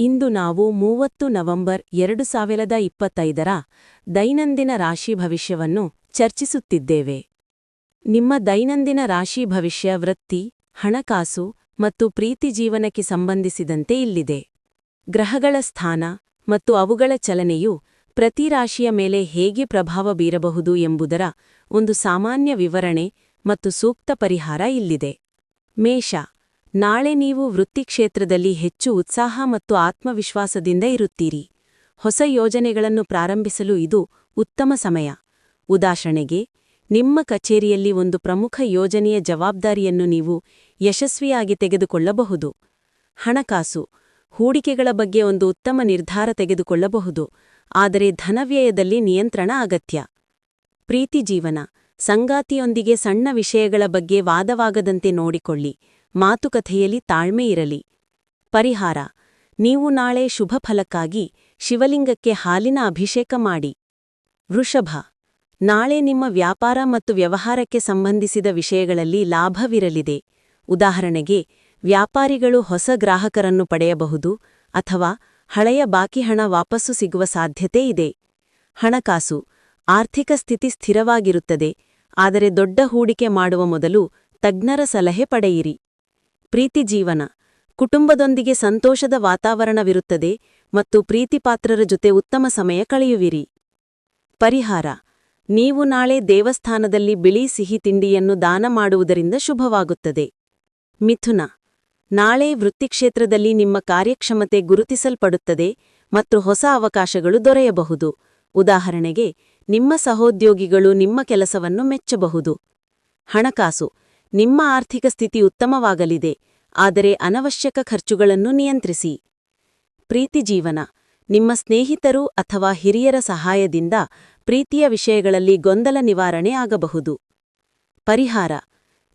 ಇಂದು ನಾವು ಮೂವತ್ತು ನವೆಂಬರ್ ಎರಡು ಸಾವಿರದ ಇಪ್ಪತ್ತೈದರ ದೈನಂದಿನ ರಾಶಿ ಭವಿಷ್ಯವನ್ನು ಚರ್ಚಿಸುತ್ತಿದ್ದೇವೆ. ನಿಮ್ಮ ದೈನಂದಿನ ರಾಶಿ ಭವಿಷ್ಯ ವೃತ್ತಿ, ಹಣಕಾಸು ಮತ್ತು ಪ್ರೀತಿ ಜೀವನಕ್ಕೆ ಸಂಬಂಧಿಸಿದಂತೆ ಇಲ್ಲಿದೆ. ಗ್ರಹಗಳ ಸ್ಥಾನ ಮತ್ತು ಅವುಗಳ ಚಲನೆಯು ಪ್ರತಿ ರಾಶಿಯ ಮೇಲೆ ಹೇಗೆ ಪ್ರಭಾವ ಬೀರಬಹುದು ಎಂಬುದರ ಒಂದು ಸಾಮಾನ್ಯ ವಿವರಣೆ ಮತ್ತು ಸೂಕ್ತ ಪರಿಹಾರ ಇಲ್ಲಿದೆ. ಮೇಷ ನಾಳೆ ನೀವು ವೃತ್ತಿ ಕ್ಷೇತ್ರದಲ್ಲಿ ಹೆಚ್ಚು ಉತ್ಸಾಹ ಮತ್ತು ಆತ್ಮವಿಶ್ವಾಸದಿಂದ ಇರುತ್ತೀರಿ. ಹೊಸ ಯೋಜನೆಗಳನ್ನು ಪ್ರಾರಂಭಿಸಲು ಇದು ಉತ್ತಮ ಸಮಯ. ಉದಾಹರಣೆಗೆ, ನಿಮ್ಮ ಕಚೇರಿಯಲ್ಲಿ ಒಂದು ಪ್ರಮುಖ ಯೋಜನೆಯ ಜವಾಬ್ದಾರಿಯನ್ನು ನೀವು ಯಶಸ್ವಿಯಾಗಿ ತೆಗೆದುಕೊಳ್ಳಬಹುದು. ಹಣಕಾಸು, ಹೂಡಿಕೆಗಳ ಬಗ್ಗೆ ಒಂದು ಉತ್ತಮ ನಿರ್ಧಾರ ತೆಗೆದುಕೊಳ್ಳಬಹುದು, ಆದರೆ ಧನವ್ಯಯದಲ್ಲಿ ನಿಯಂತ್ರಣ ಅಗತ್ಯ. ಪ್ರೀತಿ ಜೀವನ, ಸಂಗಾತಿಯೊಂದಿಗೆ ಸಣ್ಣ ವಿಷಯಗಳ ಬಗ್ಗೆ ವಾದವಾಗದಂತೆ ನೋಡಿಕೊಳ್ಳಿ. ಮಾತುಕತೆಯಲ್ಲಿ ತಾಳ್ಮೆ ಇರಲಿ. ಪರಿಹಾರ, ನೀವು ನಾಳೆ ಶುಭ ಫಲಕ್ಕಾಗಿ ಶಿವಲಿಂಗಕ್ಕೆ ಹಾಲಿನ ಅಭಿಷೇಕ ಮಾಡಿ. ವೃಷಭ, ನಾಳೆ ನಿಮ್ಮ ವ್ಯಾಪಾರ ಮತ್ತು ವ್ಯವಹಾರಕ್ಕೆ ಸಂಬಂಧಿಸಿದ ವಿಷಯಗಳಲ್ಲಿ ಲಾಭವಿರಲಿದೆ. ಉದಾಹರಣೆಗೆ, ವ್ಯಾಪಾರಿಗಳು ಹೊಸ ಗ್ರಾಹಕರನ್ನು ಪಡೆಯಬಹುದು ಅಥವಾ ಹಳೆಯ ಬಾಕಿ ಹಣ ವಾಪಸ್ಸು ಸಿಗುವ ಸಾಧ್ಯತೆ ಇದೆ. ಹಣಕಾಸು, ಆರ್ಥಿಕ ಸ್ಥಿತಿ ಸ್ಥಿರವಾಗಿರುತ್ತದೆ, ಆದರೆ ದೊಡ್ಡ ಹೂಡಿಕೆ ಮಾಡುವ ಮೊದಲು ತಜ್ಞರ ಸಲಹೆ ಪಡೆಯಿರಿ. ಪ್ರೀತಿ ಜೀವನ. ಕುಟುಂಬದೊಂದಿಗೆ ಸಂತೋಷದ ವಾತಾವರಣವಿರುತ್ತದೆ ಮತ್ತು ಪ್ರೀತಿಪಾತ್ರರ ಜೊತೆ ಉತ್ತಮ ಸಮಯ ಕಳೆಯುವಿರಿ. ಪರಿಹಾರ. ನೀವು ನಾಳೆ ದೇವಸ್ಥಾನದಲ್ಲಿ ಬಿಳಿ ಸಿಹಿ ತಿಂಡಿಯನ್ನು ದಾನ ಮಾಡುವುದರಿಂದ ಶುಭವಾಗುತ್ತದೆ. ಮಿಥುನ. ನಾಳೆ ವೃತ್ತಿಕ್ಷೇತ್ರದಲ್ಲಿ ನಿಮ್ಮ ಕಾರ್ಯಕ್ಷಮತೆ ಗುರುತಿಸಲ್ಪಡುತ್ತದೆ ಮತ್ತು ಹೊಸ ಅವಕಾಶಗಳು ದೊರೆಯಬಹುದು. ಉದಾಹರಣೆಗೆ, ನಿಮ್ಮ ಸಹೋದ್ಯೋಗಿಗಳು ನಿಮ್ಮ ಕೆಲಸವನ್ನು ಮೆಚ್ಚಬಹುದು. ಹಣಕಾಸು. ನಿಮ್ಮ ಆರ್ಥಿಕ ಸ್ಥಿತಿ ಉತ್ತಮವಾಗಲಿದೆ, ಆದರೆ ಅನವಶ್ಯಕ ಖರ್ಚುಗಳನ್ನು ನಿಯಂತ್ರಿಸಿ. ಪ್ರೀತಿ ಜೀವನ. ನಿಮ್ಮ ಸ್ನೇಹಿತರು ಅಥವಾ ಹಿರಿಯರ ಸಹಾಯದಿಂದ ಪ್ರೀತಿಯ ವಿಷಯಗಳಲ್ಲಿ ಗೊಂದಲ ನಿವಾರಣೆ ಆಗಬಹುದು. ಪರಿಹಾರ.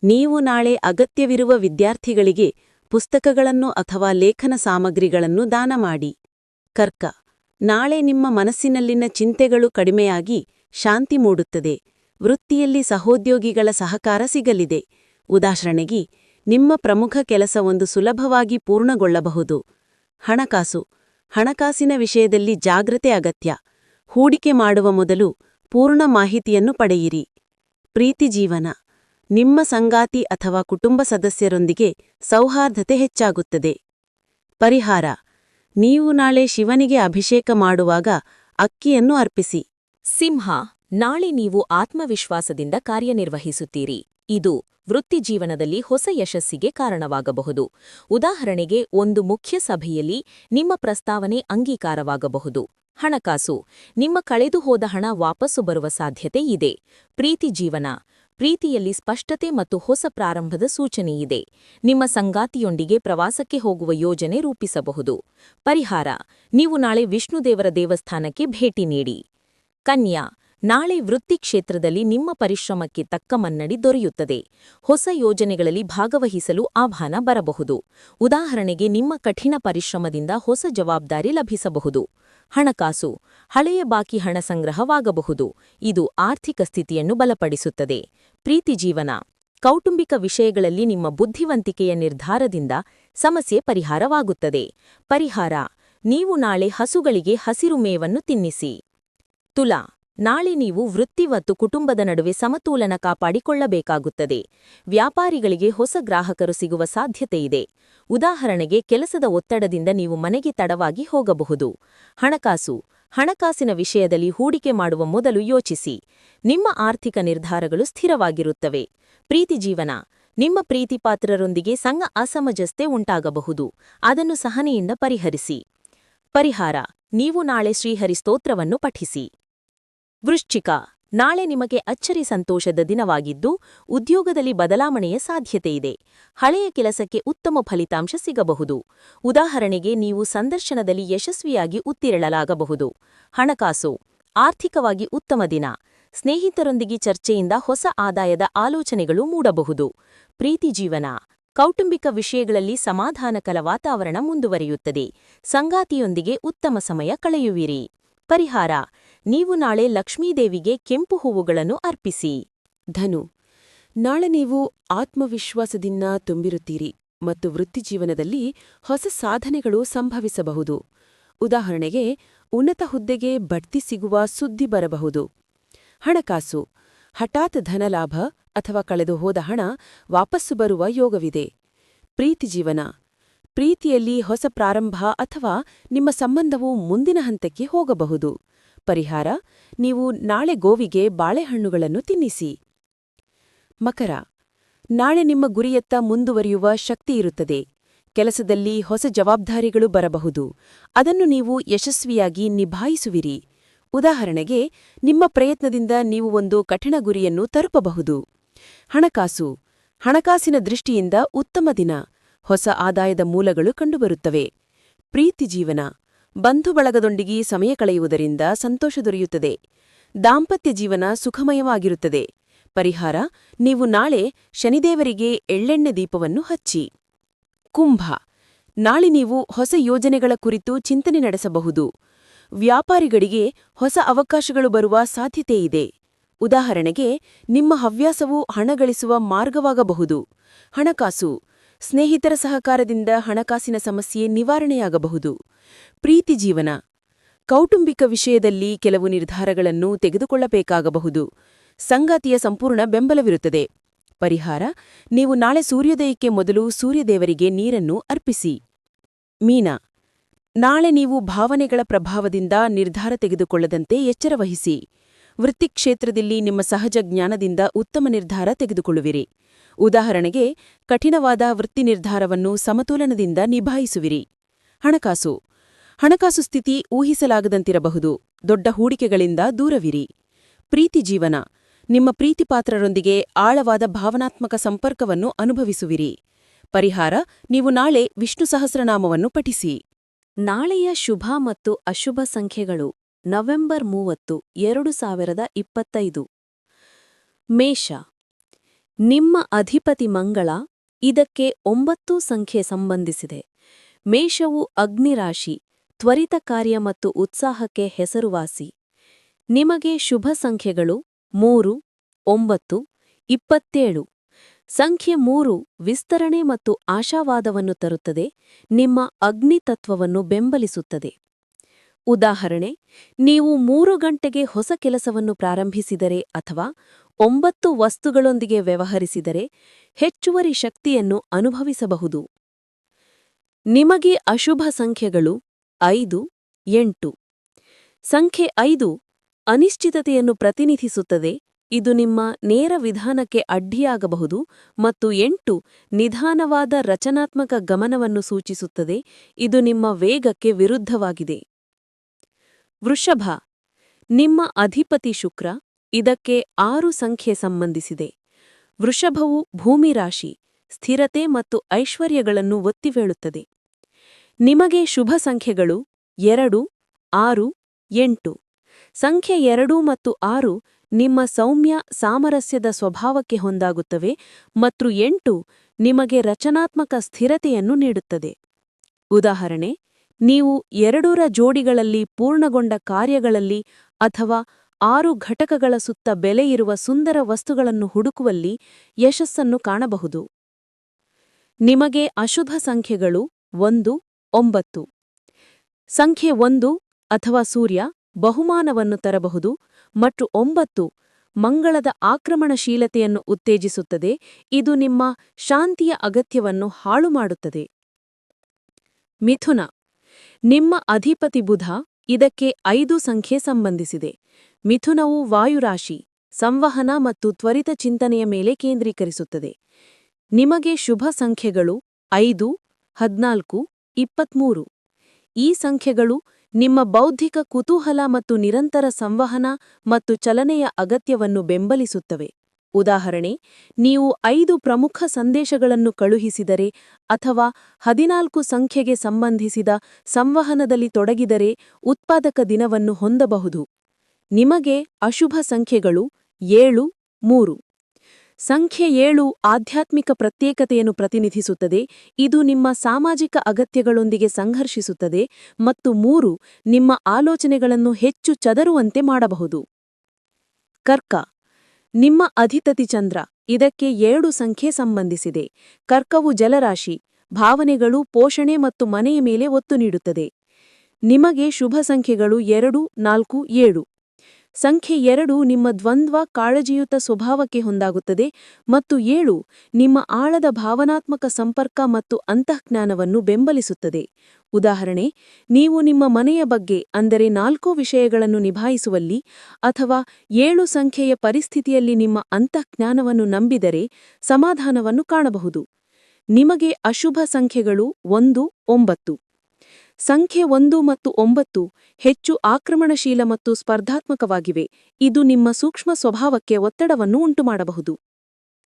ನೀವು ನಾಳೆ ಅಗತ್ಯವಿರುವ ವಿದ್ಯಾರ್ಥಿಗಳಿಗೆ ಪುಸ್ತಕಗಳನ್ನು ಅಥವಾ ಲೇಖನ ಸಾಮಗ್ರಿಗಳನ್ನು ದಾನ ಮಾಡಿ. ಕರ್ಕ. ನಾಳೆ ನಿಮ್ಮ ಮನಸ್ಸಿನಲ್ಲಿನ ಚಿಂತೆಗಳು ಕಡಿಮೆಯಾಗಿ ಶಾಂತಿ ಮೂಡುತ್ತದೆ. ವೃತ್ತಿಯಲ್ಲಿ ಸಹೋದ್ಯೋಗಿಗಳ ಸಹಕಾರ ಸಿಗಲಿದೆ. ಉದಾಹರಣೆಗೆ, ನಿಮ್ಮ ಪ್ರಮುಖ ಕೆಲಸ ಒಂದು ಸುಲಭವಾಗಿ ಪೂರ್ಣಗೊಳ್ಳಬಹುದು. ಹಣಕಾಸು. ಹಣಕಾಸಿನ ವಿಷಯದಲ್ಲಿ ಜಾಗ್ರತೆ ಅಗತ್ಯ. ಹೂಡಿಕೆ ಮಾಡುವ ಮೊದಲು ಪೂರ್ಣ ಮಾಹಿತಿಯನ್ನು ಪಡೆಯಿರಿ. ಪ್ರೀತಿ ಜೀವನ. ನಿಮ್ಮ ಸಂಗಾತಿ ಅಥವಾ ಕುಟುಂಬ ಸದಸ್ಯರೊಂದಿಗೆ ಸೌಹಾರ್ದತೆ ಹೆಚ್ಚಾಗುತ್ತದೆ. ಪರಿಹಾರ. ನೀವು ನಾಳೆ ಶಿವನಿಗೆ ಅಭಿಷೇಕ ಮಾಡುವಾಗ ಅಕ್ಕಿಯನ್ನು ಅರ್ಪಿಸಿ. ಸಿಂಹ. ನಾಳೆ ನೀವು ಆತ್ಮವಿಶ್ವಾಸದಿಂದ ಕಾರ್ಯನಿರ್ವಹಿಸುತ್ತೀರಿ. ಇದು ವೃತ್ತಿಜೀವನದಲ್ಲಿ ಹೊಸ ಯಶಸ್ಸಿಗೆ ಕಾರಣವಾಗಬಹುದು. ಉದಾಹರಣೆಗೆ, ಒಂದು ಮುಖ್ಯ ಸಭೆಯಲ್ಲಿ ನಿಮ್ಮ ಪ್ರಸ್ತಾವನೆ ಅಂಗೀಕಾರವಾಗಬಹುದು. ಹಣಕಾಸು, ನಿಮ್ಮ ಕಳೆದುಹೋದ ಹಣ ವಾಪಸ್ಸು ಬರುವ ಸಾಧ್ಯತೆ ಇದೆ. ಪ್ರೀತಿ ಜೀವನ, ಪ್ರೀತಿಯಲ್ಲಿ ಸ್ಪಷ್ಟತೆ ಮತ್ತು ಹೊಸ ಪ್ರಾರಂಭದ ಸೂಚನೆಯಿದೆ ನಿಮ್ಮ ಸಂಗಾತಿಯೊಂದಿಗೆ ಪ್ರವಾಸಕ್ಕೆ ಹೋಗುವ ಯೋಜನೆ ರೂಪಿಸಬಹುದು. ಪರಿಹಾರ, ನೀವು ನಾಳೆ ವಿಷ್ಣುದೇವರ ದೇವಸ್ಥಾನಕ್ಕೆ ಭೇಟಿ ನೀಡಿ. ಕನ್ಯಾ ನಾಳೆ ವೃತ್ತಿ ಕ್ಷೇತ್ರದಲ್ಲಿ ನಿಮ್ಮ ಪರಿಶ್ರಮಕ್ಕೆ ತಕ್ಕ ಮನ್ನಡಿ ದೊರೆಯುತ್ತದೆ. ಹೊಸ ಯೋಜನೆಗಳಲ್ಲಿ ಭಾಗವಹಿಸಲು ಆಹ್ವಾನ ಬರಬಹುದು. ಉದಾಹರಣೆಗೆ ನಿಮ್ಮ ಕಠಿಣ ಪರಿಶ್ರಮದಿಂದ ಹೊಸ ಜವಾಬ್ದಾರಿ ಲಭಿಸಬಹುದು. ಹಣಕಾಸು, ಹಳೆಯ ಬಾಕಿ ಹಣ ಸಂಗ್ರಹವಾಗಬಹುದು. ಇದು ಆರ್ಥಿಕ ಸ್ಥಿತಿಯನ್ನು ಬಲಪಡಿಸುತ್ತದೆ. ಪ್ರೀತಿ ಜೀವನ, ಕೌಟುಂಬಿಕ ವಿಷಯಗಳಲ್ಲಿ ನಿಮ್ಮ ಬುದ್ಧಿವಂತಿಕೆಯ ನಿರ್ಧಾರದಿಂದ ಸಮಸ್ಯೆ ಪರಿಹಾರವಾಗುತ್ತದೆ. ಪರಿಹಾರ, ನೀವು ನಾಳೆ ಹಸುಗಳಿಗೆ ಹಸಿರು ಮೇವನ್ನು ತಿನ್ನಿಸಿ. ತುಲಾ ನಾಳೆ ನೀವು ವೃತ್ತಿ ಮತ್ತು ಕುಟುಂಬದ ನಡುವೆ ಸಮತೋಲನ ಕಾಪಾಡಿಕೊಳ್ಳಬೇಕಾಗುತ್ತದೆ. ವ್ಯಾಪಾರಿಗಳಿಗೆ ಹೊಸ ಗ್ರಾಹಕರು ಸಿಗುವ ಸಾಧ್ಯತೆಯಿದೆ ಉದಾಹರಣೆಗೆ, ಕೆಲಸದ ಒತ್ತಡದಿಂದ ನೀವು ಮನೆಗೆ ತಡವಾಗಿ ಹೋಗಬಹುದು. ಹಣಕಾಸು. ಹಣಕಾಸಿನ ವಿಷಯದಲ್ಲಿ ಹೂಡಿಕೆ ಮಾಡುವ ಮೊದಲು ಯೋಚಿಸಿ. ನಿಮ್ಮ ಆರ್ಥಿಕ ನಿರ್ಧಾರಗಳು ಸ್ಥಿರವಾಗಿರುತ್ತವೆ. ಪ್ರೀತಿ ಜೀವನ. ನಿಮ್ಮ ಪ್ರೀತಿಪಾತ್ರರೊಂದಿಗೆ ಸಂಘ ಅಸಮಂಜಸ್ತೆ ಉಂಟಾಗಬಹುದು. ಅದನ್ನು ಸಹನೆಯಿಂದ ಪರಿಹರಿಸಿ. ಪರಿಹಾರ. ನೀವು ನಾಳೆ ಶ್ರೀಹರಿ ಸ್ತೋತ್ರವನ್ನು ಪಠಿಸಿ. ವೃಶ್ಚಿಕ, ನಾಳೆ ನಿಮಗೆ ಅಚ್ಚರಿ ಸಂತೋಷದ ದಿನವಾಗಿದ್ದು, ಉದ್ಯೋಗದಲ್ಲಿ ಬದಲಾವಣೆಯ ಸಾಧ್ಯತೆಯಿದೆ. ಹಳೆಯ ಕೆಲಸಕ್ಕೆ ಉತ್ತಮ ಫಲಿತಾಂಶ ಸಿಗಬಹುದು. ಉದಾಹರಣೆಗೆ, ನೀವು ಸಂದರ್ಶನದಲ್ಲಿ ಯಶಸ್ವಿಯಾಗಿ ಉತ್ತಿರಳಲಾಗಬಹುದು. ಹಣಕಾಸು, ಆರ್ಥಿಕವಾಗಿ ಉತ್ತಮ ದಿನ. ಸ್ನೇಹಿತರೊಂದಿಗೆ ಚರ್ಚೆಯಿಂದ ಹೊಸ ಆದಾಯದ ಆಲೋಚನೆಗಳು ಮೂಡಬಹುದು. ಪ್ರೀತಿ ಜೀವನ. ಕೌಟುಂಬಿಕ ವಿಷಯಗಳಲ್ಲಿ ಸಮಾಧಾನಕರ ವಾತಾವರಣ ಮುಂದುವರಿಯುತ್ತದೆ. ಸಂಗಾತಿಯೊಂದಿಗೆ ಉತ್ತಮ ಸಮಯ ಕಳೆಯುವಿರಿ. ಪರಿಹಾರ. ನೀವು ನಾಳೆ ಲಕ್ಷ್ಮೀದೇವಿಗೆ ಕೆಂಪು ಹೂವುಗಳನ್ನು ಅರ್ಪಿಸಿ. ಧನು, ನಾಳೆ ನೀವು ಆತ್ಮವಿಶ್ವಾಸದಿಂದ ತುಂಬಿರುತ್ತೀರಿ ಮತ್ತು ವೃತ್ತಿಜೀವನದಲ್ಲಿ ಹೊಸ ಸಾಧನೆಗಳು ಸಂಭವಿಸಬಹುದು. ಉದಾಹರಣೆಗೆ, ಉನ್ನತ ಹುದ್ದೆಗೆ ಬಡ್ತಿ ಸಿಗುವ ಸುದ್ದಿ ಬರಬಹುದು. ಹಣಕಾಸು, ಹಠಾತ್ ಧನಲಾಭ ಅಥವಾ ಕಳೆದು ಹೋದ ಹಣ ವಾಪಸ್ಸು ಬರುವ ಯೋಗವಿದೆ. ಪ್ರೀತಿ ಜೀವನ, ಪ್ರೀತಿಯಲ್ಲಿ ಹೊಸ ಪ್ರಾರಂಭ ಅಥವಾ ನಿಮ್ಮ ಸಂಬಂಧವು ಮುಂದಿನ ಹಂತಕ್ಕೆ ಹೋಗಬಹುದು. ಪರಿಹಾರ, ನೀವು ನಾಳೆ ಗೋವಿಗೆ ಬಾಳೆಹಣ್ಣುಗಳನ್ನು ತಿನ್ನಿಸಿ. ಮಕರ, ನಾಳೆ ನಿಮ್ಮ ಗುರಿಯತ್ತ ಮುಂದುವರಿಯುವ ಶಕ್ತಿಯಿರುತ್ತದೆ ಕೆಲಸದಲ್ಲಿ ಹೊಸ ಜವಾಬ್ದಾರಿಗಳು ಬರಬಹುದು. ಅದನ್ನು ನೀವು ಯಶಸ್ವಿಯಾಗಿ ನಿಭಾಯಿಸುವಿರಿ. ಉದಾಹರಣೆಗೆ, ನಿಮ್ಮ ಪ್ರಯತ್ನದಿಂದ ನೀವು ಒಂದು ಕಠಿಣ ಗುರಿಯನ್ನು ತಲುಪಬಹುದು. ಹಣಕಾಸು, ಹಣಕಾಸಿನ ದೃಷ್ಟಿಯಿಂದ ಉತ್ತಮ ದಿನ. ಹೊಸ ಆದಾಯದ ಮೂಲಗಳು ಕಂಡುಬರುತ್ತವೆ. ಪ್ರೀತಿ ಜೀವನ. ಬಂಧು ಬಳಗದೊಂದಿಗೆ ಸಮಯ ಕಳೆಯುವುದರಿಂದ ಸಂತೋಷ ದೊರೆಯುತ್ತದೆ. ದಾಂಪತ್ಯ ಜೀವನ ಸುಖಮಯವಾಗಿರುತ್ತದೆ. ಪರಿಹಾರ, ನೀವು ನಾಳೆ ಶನಿದೇವರಿಗೆ ಎಳ್ಳೆಣ್ಣೆ ದೀಪವನ್ನು ಹಚ್ಚಿ. ಕುಂಭ, ನಾಳೆ ನೀವು ಹೊಸ ಯೋಜನೆಗಳ ಕುರಿತು ಚಿಂತನೆ ನಡೆಸಬಹುದು. ವ್ಯಾಪಾರಿಗಳಿಗೆ ಹೊಸ ಅವಕಾಶಗಳು ಬರುವ ಸಾಧ್ಯತೆಯಿದೆ ಉದಾಹರಣೆಗೆ, ನಿಮ್ಮ ಹವ್ಯಾಸವು ಹಣ ಗಳಿಸುವ ಮಾರ್ಗವಾಗಬಹುದು. ಹಣಕಾಸು ಸ್ನೇಹಿತರ ಸಹಕಾರದಿಂದ ಹಣಕಾಸಿನ ಸಮಸ್ಯೆ ನಿವಾರಣೆಯಾಗಬಹುದು. ಪ್ರೀತಿ ಜೀವನ. ಕೌಟುಂಬಿಕ ವಿಷಯದಲ್ಲಿ ಕೆಲವು ನಿರ್ಧಾರಗಳನ್ನು ತೆಗೆದುಕೊಳ್ಳಬೇಕಾಗಬಹುದು. ಸಂಗಾತಿಯ ಸಂಪೂರ್ಣ ಬೆಂಬಲವಿರುತ್ತದೆ. ಪರಿಹಾರ, ನೀವು ನಾಳೆ ಸೂರ್ಯೋದಯಕ್ಕೆ ಮೊದಲು ಸೂರ್ಯದೇವರಿಗೆ ನೀರನ್ನು ಅರ್ಪಿಸಿ. ಮೀನ, ನಾಳೆ ನೀವು ಭಾವನೆಗಳ ಪ್ರಭಾವದಿಂದ ನಿರ್ಧಾರ ತೆಗೆದುಕೊಳ್ಳದಂತೆ ಎಚ್ಚರವಹಿಸಿ. ವೃತ್ತಿಕ್ಷೇತ್ರದಲ್ಲಿ ನಿಮ್ಮ ಸಹಜ ಜ್ಞಾನದಿಂದ ಉತ್ತಮ ನಿರ್ಧಾರ ತೆಗೆದುಕೊಳ್ಳುವಿರಿ. ಉದಾಹರಣೆಗೆ, ಕಠಿಣವಾದ ವೃತ್ತಿ ನಿರ್ಧಾರವನ್ನು ಸಮತೋಲನದಿಂದ ನಿಭಾಯಿಸುವಿರಿ. ಹಣಕಾಸು. ಹಣಕಾಸು ಸ್ಥಿತಿ ಊಹಿಸಲಾಗದಂತಿರಬಹುದು. ದೊಡ್ಡ ಹೂಡಿಕೆಗಳಿಂದ ದೂರವಿರಿ. ಪ್ರೀತಿ ಜೀವನ. ನಿಮ್ಮ ಪ್ರೀತಿಪಾತ್ರರೊಂದಿಗೆ ಆಳವಾದ ಭಾವನಾತ್ಮಕ ಸಂಪರ್ಕವನ್ನು ಅನುಭವಿಸುವಿರಿ. ಪರಿಹಾರ, ನೀವು ನಾಳೆ ವಿಷ್ಣು ಸಹಸ್ರನಾಮವನ್ನು ಪಠಿಸಿ. ನಾಳೆಯ ಶುಭ ಮತ್ತು ಅಶುಭ ಸಂಖ್ಯೆಗಳು, ನವೆಂಬರ್ ಮೂವತ್ತು, ಎರಡು ಸಾವಿರದ ಇಪ್ಪತ್ತೈದು. ಮೇಷ. ನಿಮ್ಮ ಅಧಿಪತಿ ಮಂಗಳ ಇದಕ್ಕೆ ಒಂಬತ್ತು ಸಂಖ್ಯೆ ಸಂಬಂಧಿಸಿದೆ. ಮೇಷವು ಅಗ್ನಿರಾಶಿ, ತ್ವರಿತ ಕಾರ್ಯ ಮತ್ತು ಉತ್ಸಾಹಕ್ಕೆ ಹೆಸರುವಾಸಿ. ನಿಮಗೆ ಶುಭ ಸಂಖ್ಯೆಗಳು ಮೂರು, ಒಂಬತ್ತು, ಇಪ್ಪತ್ತೇಳು. ಸಂಖ್ಯೆ ಮೂರು ವಿಸ್ತರಣೆ ಮತ್ತು ಆಶಾವಾದವನ್ನು ತರುತ್ತದೆ, ನಿಮ್ಮ ಅಗ್ನಿತತ್ವವನ್ನು ಬೆಂಬಲಿಸುತ್ತದೆ. ಉದಾಹರಣೆ, ನೀವು ಮೂರು ಗಂಟೆಗೆ ಹೊಸ ಕೆಲಸವನ್ನು ಪ್ರಾರಂಭಿಸಿದರೆ ಅಥವಾ ಒಂಬತ್ತು ವಸ್ತುಗಳೊಂದಿಗೆ ವ್ಯವಹರಿಸಿದರೆ ಹೆಚ್ಚುವರಿ ಶಕ್ತಿಯನ್ನು ಅನುಭವಿಸಬಹುದು. ನಿಮಗೆ ಅಶುಭ ಸಂಖ್ಯೆಗಳು ಐದು, ಎಂಟು. ಸಂಖ್ಯೆ ಐದು ಅನಿಶ್ಚಿತತೆಯನ್ನು ಪ್ರತಿನಿಧಿಸುತ್ತದೆ, ಇದು ನಿಮ್ಮ ನೇರ ವಿಧಾನಕ್ಕೆ ಅಡ್ಡಿಯಾಗಬಹುದು ಮತ್ತು ಎಂಟು ನಿಧಾನವಾದ ರಚನಾತ್ಮಕ ಗಮನವನ್ನು ಸೂಚಿಸುತ್ತದೆ, ಇದು ನಿಮ್ಮ ವೇಗಕ್ಕೆ ವಿರುದ್ಧವಾಗಿದೆ. ವೃಷಭ, ನಿಮ್ಮ ಅಧಿಪತಿ ಶುಕ್ರ ಇದಕ್ಕೆ ಆರು ಸಂಖ್ಯೆ ಸಂಬಂಧಿಸಿದೆ. ವೃಷಭವು ಭೂಮಿ ರಾಶಿ, ಸ್ಥಿರತೆ ಮತ್ತು ಐಶ್ವರ್ಯಗಳನ್ನು ಒತ್ತಿವೇಳುತ್ತದೆ ನಿಮಗೆ ಶುಭ ಸಂಖ್ಯೆಗಳು ಎರಡು, ಆರು, ಎಂಟು. ಸಂಖ್ಯೆ ಎರಡು ಮತ್ತು ಆರು ನಿಮ್ಮ ಸೌಮ್ಯ ಸಾಮರಸ್ಯದ ಸ್ವಭಾವಕ್ಕೆ ಹೊಂದಾಗುತ್ತವೆ ಮತ್ತು ಎಂಟು ನಿಮಗೆ ರಚನಾತ್ಮಕ ಸ್ಥಿರತೆಯನ್ನು ನೀಡುತ್ತದೆ. ಉದಾಹರಣೆ, ನೀವು ಎರಡೂರ ಜೋಡಿಗಳಲ್ಲಿ ಪೂರ್ಣಗೊಂಡ ಕಾರ್ಯಗಳಲ್ಲಿ ಅಥವಾ ಆರು ಘಟಕಗಳ ಸುತ್ತ ಬೆಲೆಯಿರುವ ಸುಂದರ ವಸ್ತುಗಳನ್ನು ಹುಡುಕುವಲ್ಲಿ ಯಶಸ್ಸನ್ನು ಕಾಣಬಹುದು. ನಿಮಗೆ ಅಶುಭ ಸಂಖ್ಯೆಗಳು ಒಂದು, ಒಂಬತ್ತು. ಸಂಖ್ಯೆ ಒಂದು ಅಥವಾ ಸೂರ್ಯ ಬಹುಮಾನವನ್ನು ತರಬಹುದು ಮತ್ತು ಒಂಬತ್ತು ಮಂಗಳದ ಆಕ್ರಮಣಶೀಲತೆಯನ್ನು ಉತ್ತೇಜಿಸುತ್ತದೆ. ಇದು ನಿಮ್ಮ ಶಾಂತಿಯ ಅಗತ್ಯವನ್ನು ಹಾಳುಮಾಡುತ್ತದೆ. ಮಿಥುನ. ನಿಮ್ಮ ಅಧಿಪತಿ ಬುಧ ಇದಕ್ಕೆ ಐದು ಸಂಖ್ಯೆ ಸಂಬಂಧಿಸಿದೆ. ಮಿಥುನವು ವಾಯುರಾಶಿ, ಸಂವಹನ ಮತ್ತು ತ್ವರಿತ ಚಿಂತನೆಯ ಮೇಲೆ ಕೇಂದ್ರೀಕರಿಸುತ್ತದೆ. ನಿಮಗೆ ಶುಭ ಸಂಖ್ಯೆಗಳು ಐದು, ಹದ್ನಾಲ್ಕು, ಇಪ್ಪತ್ಮೂರು. ಈ ಸಂಖ್ಯೆಗಳು ನಿಮ್ಮ ಬೌದ್ಧಿಕ ಕುತೂಹಲ ಮತ್ತು ನಿರಂತರ ಸಂವಹನ ಮತ್ತು ಚಲನೆಯ ಅಗತ್ಯವನ್ನು ಬೆಂಬಲಿಸುತ್ತವೆ. ಉದಾಹರಣೆ, ನೀವು ಐದು ಪ್ರಮುಖ ಸಂದೇಶಗಳನ್ನು ಕಳುಹಿಸಿದರೆ ಅಥವಾ ಹದಿನಾಲ್ಕು ಸಂಖ್ಯೆಗೆ ಸಂಬಂಧಿಸಿದ ಸಂವಹನದಲ್ಲಿ ತೊಡಗಿದರೆ ಉತ್ಪಾದಕ ದಿನವನ್ನು ಹೊಂದಬಹುದು. ನಿಮಗೆ ಅಶುಭ ಸಂಖ್ಯೆಗಳು ಏಳು, ಮೂರು. ಸಂಖ್ಯೆ ಏಳು ಆಧ್ಯಾತ್ಮಿಕ ಪ್ರತ್ಯೇಕತೆಯನ್ನು ಪ್ರತಿನಿಧಿಸುತ್ತದೆ, ಇದು ನಿಮ್ಮ ಸಾಮಾಜಿಕ ಅಗತ್ಯಗಳೊಂದಿಗೆ ಸಂಘರ್ಷಿಸುತ್ತದೆ ಮತ್ತು ಮೂರು, ನಿಮ್ಮ ಆಲೋಚನೆಗಳನ್ನು ಹೆಚ್ಚು ಚದರುವಂತೆ ಮಾಡಬಹುದು. ಕರ್ಕ ನಿಮ್ಮ ಅಧಿತತಿ ಚಂದ್ರ, ಇದಕ್ಕೆ ಎರಡು ಸಂಖ್ಯೆ ಸಂಬಂಧಿಸಿದೆ. ಕರ್ಕವು ಜಲರಾಶಿ, ಭಾವನೆಗಳು ಪೋಷಣೆ ಮತ್ತು ಮನೆಯ ಮೇಲೆ ಒತ್ತು ನೀಡುತ್ತದೆ. ನಿಮಗೆ ಶುಭ ಸಂಖ್ಯೆಗಳು ಎರಡು, ನಾಲ್ಕು, ಏಳು. ಸಂಖ್ಯೆ ಎರಡು ನಿಮ್ಮ ದ್ವಂದ್ವ ಕಾಳಜಿಯುತ ಸ್ವಭಾವಕ್ಕೆ ಹೊಂದಾಗುತ್ತದೆ ಮತ್ತು ಏಳು ನಿಮ್ಮ ಆಳದ ಭಾವನಾತ್ಮಕ ಸಂಪರ್ಕ ಮತ್ತು ಅಂತಃಜ್ಞಾನವನ್ನು ಬೆಂಬಲಿಸುತ್ತದೆ. ಉದಾಹರಣೆ, ನೀವು ನಿಮ್ಮ ಮನೆಯ ಬಗ್ಗೆ, ಅಂದರೆ ನಾಲ್ಕು ವಿಷಯಗಳನ್ನು ನಿಭಾಯಿಸುವಲ್ಲಿ, ಅಥವಾ ಏಳು ಸಂಖ್ಯೆಯ ಪರಿಸ್ಥಿತಿಯಲ್ಲಿ ನಿಮ್ಮ ಅಂತಃಜ್ಞಾನವನ್ನು ನಂಬಿದರೆ ಸಮಾಧಾನವನ್ನು ಕಾಣಬಹುದು. ನಿಮಗೆ ಅಶುಭ ಸಂಖ್ಯೆಗಳು ಒಂದು, ಒಂಬತ್ತು. ಸಂಖ್ಯೆ ಒಂದು ಮತ್ತು ಒಂಬತ್ತು ಹೆಚ್ಚು ಆಕ್ರಮಣಶೀಲ ಮತ್ತು ಸ್ಪರ್ಧಾತ್ಮಕವಾಗಿವೆ. ಇದು ನಿಮ್ಮ ಸೂಕ್ಷ್ಮ ಸ್ವಭಾವಕ್ಕೆ ಒತ್ತಡವನ್ನು ಉಂಟುಮಾಡಬಹುದು.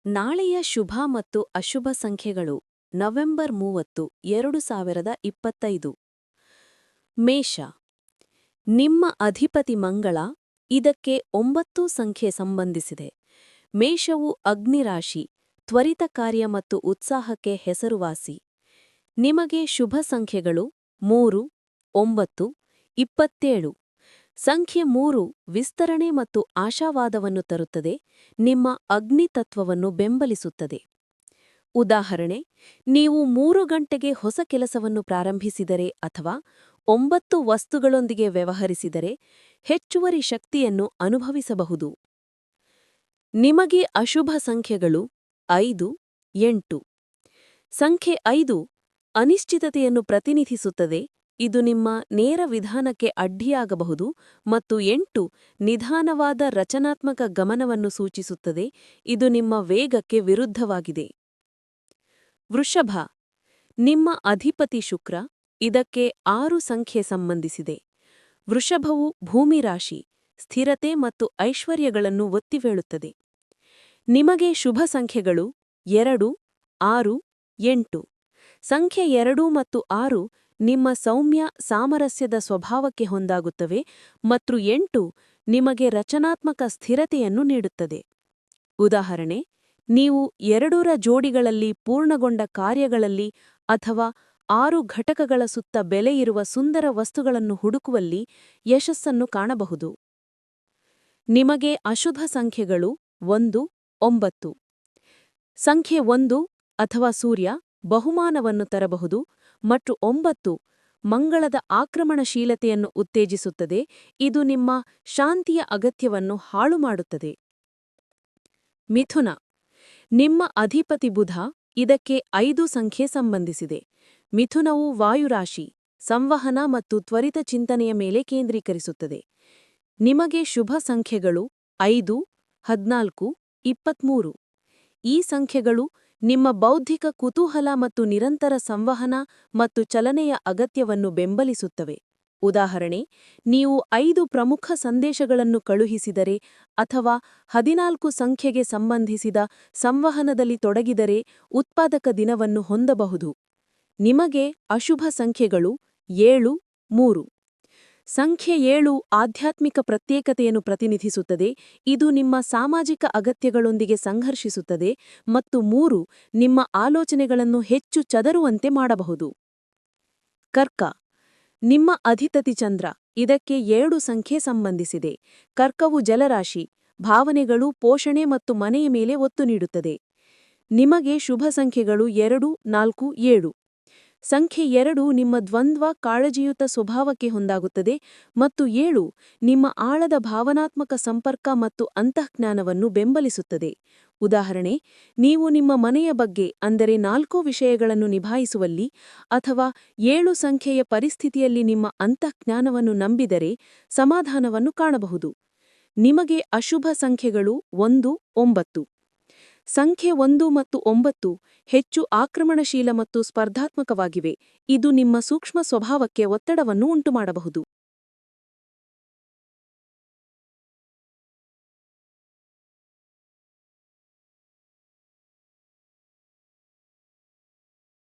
ನಾಳೆಯ ಶುಭ ಮತ್ತು ಅಶುಭ ಸಂಖ್ಯೆಗಳು. ನವೆಂಬರ್ ಮೂವತ್ತು, ಎರಡು ಸಾವಿರದ ಇಪ್ಪತ್ತೈದು. ಮೇಷ. ನಿಮ್ಮ ಅಧಿಪತಿ ಮಂಗಳ, ಇದಕ್ಕೆ ಒಂಬತ್ತು ಸಂಖ್ಯೆ ಸಂಬಂಧಿಸಿದೆ. ಮೇಷವು ಅಗ್ನಿರಾಶಿ, ತ್ವರಿತ ಕಾರ್ಯ ಮತ್ತು ಉತ್ಸಾಹಕ್ಕೆ ಹೆಸರುವಾಸಿ. ನಿಮಗೆ ಶುಭ ಸಂಖ್ಯೆಗಳು. ಮೂರು, ಒಂಬತ್ತು, ಇಪ್ಪತ್ತೇಳು. ಸಂಖ್ಯೆ ಮೂರು ವಿಸ್ತರಣೆ ಮತ್ತು ಆಶಾವಾದವನ್ನು ತರುತ್ತದೆ, ನಿಮ್ಮ ಅಗ್ನಿತತ್ವವನ್ನು ಬೆಂಬಲಿಸುತ್ತದೆ. ಉದಾಹರಣೆ, ನೀವು ಮೂರು ಗಂಟೆಗೆ ಹೊಸ ಕೆಲಸವನ್ನು ಪ್ರಾರಂಭಿಸಿದರೆ ಅಥವಾ ಒಂಬತ್ತು ವಸ್ತುಗಳೊಂದಿಗೆ ವ್ಯವಹರಿಸಿದರೆ ಹೆಚ್ಚುವರಿ ಶಕ್ತಿಯನ್ನು ಅನುಭವಿಸಬಹುದು. ನಿಮಗೆ ಅಶುಭ ಸಂಖ್ಯೆಗಳು ಐದು, ಎಂಟು. ಸಂಖ್ಯೆ ಐದು ಅನಿಶ್ಚಿತತೆಯನ್ನು ಪ್ರತಿನಿಧಿಸುತ್ತದೆ. ಇದು ನಿಮ್ಮ ನೇರ ವಿಧಾನಕ್ಕೆ ಅಡ್ಡಿಯಾಗಬಹುದು ಮತ್ತು ಎಂಟು, ನಿಧಾನವಾದ ರಚನಾತ್ಮಕ ಗಮನವನ್ನು ಸೂಚಿಸುತ್ತದೆ. ಇದು ನಿಮ್ಮ ವೇಗಕ್ಕೆ ವಿರುದ್ಧವಾಗಿದೆ. ವೃಷಭ, ನಿಮ್ಮ ಅಧಿಪತಿ ಶುಕ್ರ, ಇದಕ್ಕೆ ಆರು ಸಂಖ್ಯೆ ಸಂಬಂಧಿಸಿದೆ. ವೃಷಭವು ಭೂಮಿ ರಾಶಿ, ಸ್ಥಿರತೆ ಮತ್ತು ಐಶ್ವರ್ಯಗಳನ್ನು ಒತ್ತಿವೇಳುತ್ತದೆ ನಿಮಗೆ ಶುಭ ಸಂಖ್ಯೆಗಳು ಎರಡು, ಆರು, ಎಂಟು. ಸಂಖ್ಯೆ ಎರಡು ಮತ್ತು ಆರು ನಿಮ್ಮ ಸೌಮ್ಯ ಸಾಮರಸ್ಯದ ಸ್ವಭಾವಕ್ಕೆ ಹೊಂದಾಗುತ್ತವೆ ಮತ್ತು ಎಂಟು ನಿಮಗೆ ರಚನಾತ್ಮಕ ಸ್ಥಿರತೆಯನ್ನು ನೀಡುತ್ತದೆ. ಉದಾಹರಣೆ, ನೀವು ಎರಡೂರ ಜೋಡಿಗಳಲ್ಲಿ ಪೂರ್ಣಗೊಂಡ ಕಾರ್ಯಗಳಲ್ಲಿ ಅಥವಾ ಆರು ಘಟಕಗಳ ಸುತ್ತ ಬೆಲೆಯಿರುವ ಸುಂದರ ವಸ್ತುಗಳನ್ನು ಹುಡುಕುವಲ್ಲಿ ಯಶಸ್ಸನ್ನು ಕಾಣಬಹುದು. ನಿಮಗೆ ಅಶುಭ ಸಂಖ್ಯೆಗಳು ಒಂದು, ಒಂಬತ್ತು. ಸಂಖ್ಯೆ ಒಂದು ಅಥವಾ ಸೂರ್ಯ ಬಹುಮಾನವನ್ನು ತರಬಹುದು ಮತ್ತು ಒಂಬತ್ತು ಮಂಗಳದ ಆಕ್ರಮಣಶೀಲತೆಯನ್ನು ಉತ್ತೇಜಿಸುತ್ತದೆ. ಇದು ನಿಮ್ಮ ಶಾಂತಿಯ ಅಗತ್ಯವನ್ನು ಹಾಳು ಮಾಡುತ್ತದೆ. ಮಿಥುನ ನಿಮ್ಮ ಅಧಿಪತಿ ಬುಧ ಇದಕ್ಕೆ ಐದು ಸಂಖ್ಯೆ ಸಂಬಂಧಿಸಿದೆ. ಮಿಥುನವು ವಾಯುರಾಶಿ, ಸಂವಹನ ಮತ್ತು ತ್ವರಿತ ಚಿಂತನೆಯ ಮೇಲೆ ಕೇಂದ್ರೀಕರಿಸುತ್ತದೆ. ನಿಮಗೆ ಶುಭ ಸಂಖ್ಯೆಗಳು ಐದು, ಹದ್ನಾಲ್ಕು, ಇಪ್ಪತ್ಮೂರು. ಈ ಸಂಖ್ಯೆಗಳು ನಿಮ್ಮ ಬೌದ್ಧಿಕ ಕುತೂಹಲ ಮತ್ತು ನಿರಂತರ ಸಂವಹನ ಮತ್ತು ಚಲನೆಯ ಅಗತ್ಯವನ್ನು ಬೆಂಬಲಿಸುತ್ತವೆ. ಉದಾಹರಣೆ, ನೀವು ಐದು ಪ್ರಮುಖ ಸಂದೇಶಗಳನ್ನು ಕಳುಹಿಸಿದರೆ ಅಥವಾ ಹದಿನಾಲ್ಕು ಸಂಖ್ಯೆಗೆ ಸಂಬಂಧಿಸಿದ ಸಂವಹನದಲ್ಲಿ ತೊಡಗಿದರೆ ಉತ್ಪಾದಕ ದಿನವನ್ನು ಹೊಂದಬಹುದು. ನಿಮಗೆ ಅಶುಭ ಸಂಖ್ಯೆಗಳು ಏಳು, ಮೂರು. ಸಂಖ್ಯೆ ಏಳು ಆಧ್ಯಾತ್ಮಿಕ ಪ್ರತ್ಯೇಕತೆಯನ್ನು ಪ್ರತಿನಿಧಿಸುತ್ತದೆ, ಇದು ನಿಮ್ಮ ಸಾಮಾಜಿಕ ಅಗತ್ಯಗಳೊಂದಿಗೆ ಸಂಘರ್ಷಿಸುತ್ತದೆ ಮತ್ತು ಮೂರು, ನಿಮ್ಮ ಆಲೋಚನೆಗಳನ್ನು ಹೆಚ್ಚು ಚದರುವಂತೆ ಮಾಡಬಹುದು. ಕರ್ಕ, ನಿಮ್ಮ ಅಧಿತತಿ ಚಂದ್ರ, ಇದಕ್ಕೆ ಏಳು ಸಂಖ್ಯೆ ಸಂಬಂಧಿಸಿದೆ. ಕರ್ಕವು ಜಲರಾಶಿ, ಭಾವನೆಗಳು ಪೋಷಣೆ ಮತ್ತು ಮನೆಯ ಮೇಲೆ ಒತ್ತು ನೀಡುತ್ತದೆ. ನಿಮಗೆ ಶುಭ ಸಂಖ್ಯೆಗಳು ಎರಡು, ನಾಲ್ಕು, ಏಳು. ಸಂಖ್ಯೆ ಎರಡು ನಿಮ್ಮ ದ್ವಂದ್ವ ಕಾಳಜಿಯುತ ಸ್ವಭಾವಕ್ಕೆ ಹೊಂದಾಗುತ್ತದೆ ಮತ್ತು ಏಳು ನಿಮ್ಮ ಆಳದ ಭಾವನಾತ್ಮಕ ಸಂಪರ್ಕ ಮತ್ತು ಅಂತಃಜ್ಞಾನವನ್ನು ಬೆಂಬಲಿಸುತ್ತದೆ. ಉದಾಹರಣೆ, ನೀವು ನಿಮ್ಮ ಮನೆಯ ಬಗ್ಗೆ, ಅಂದರೆ ನಾಲ್ಕು ವಿಷಯಗಳನ್ನು ನಿಭಾಯಿಸುವಲ್ಲಿ ಅಥವಾ ಏಳು ಸಂಖ್ಯೆಯ ಪರಿಸ್ಥಿತಿಯಲ್ಲಿ ನಿಮ್ಮ ಅಂತಃಜ್ಞಾನವನ್ನು ನಂಬಿದರೆ ಸಮಾಧಾನವನ್ನು ಕಾಣಬಹುದು. ನಿಮಗೆ ಅಶುಭ ಸಂಖ್ಯೆಗಳು ಒಂದು, ಒಂಬತ್ತು. ಸಂಖ್ಯೆ ಒಂದು ಮತ್ತು ಒಂಬತ್ತು ಹೆಚ್ಚು ಆಕ್ರಮಣಶೀಲ ಮತ್ತು ಸ್ಪರ್ಧಾತ್ಮಕವಾಗಿವೆ. ಇದು ನಿಮ್ಮ ಸೂಕ್ಷ್ಮ ಸ್ವಭಾವಕ್ಕೆ ಒತ್ತಡವನ್ನು ಉಂಟುಮಾಡಬಹುದು.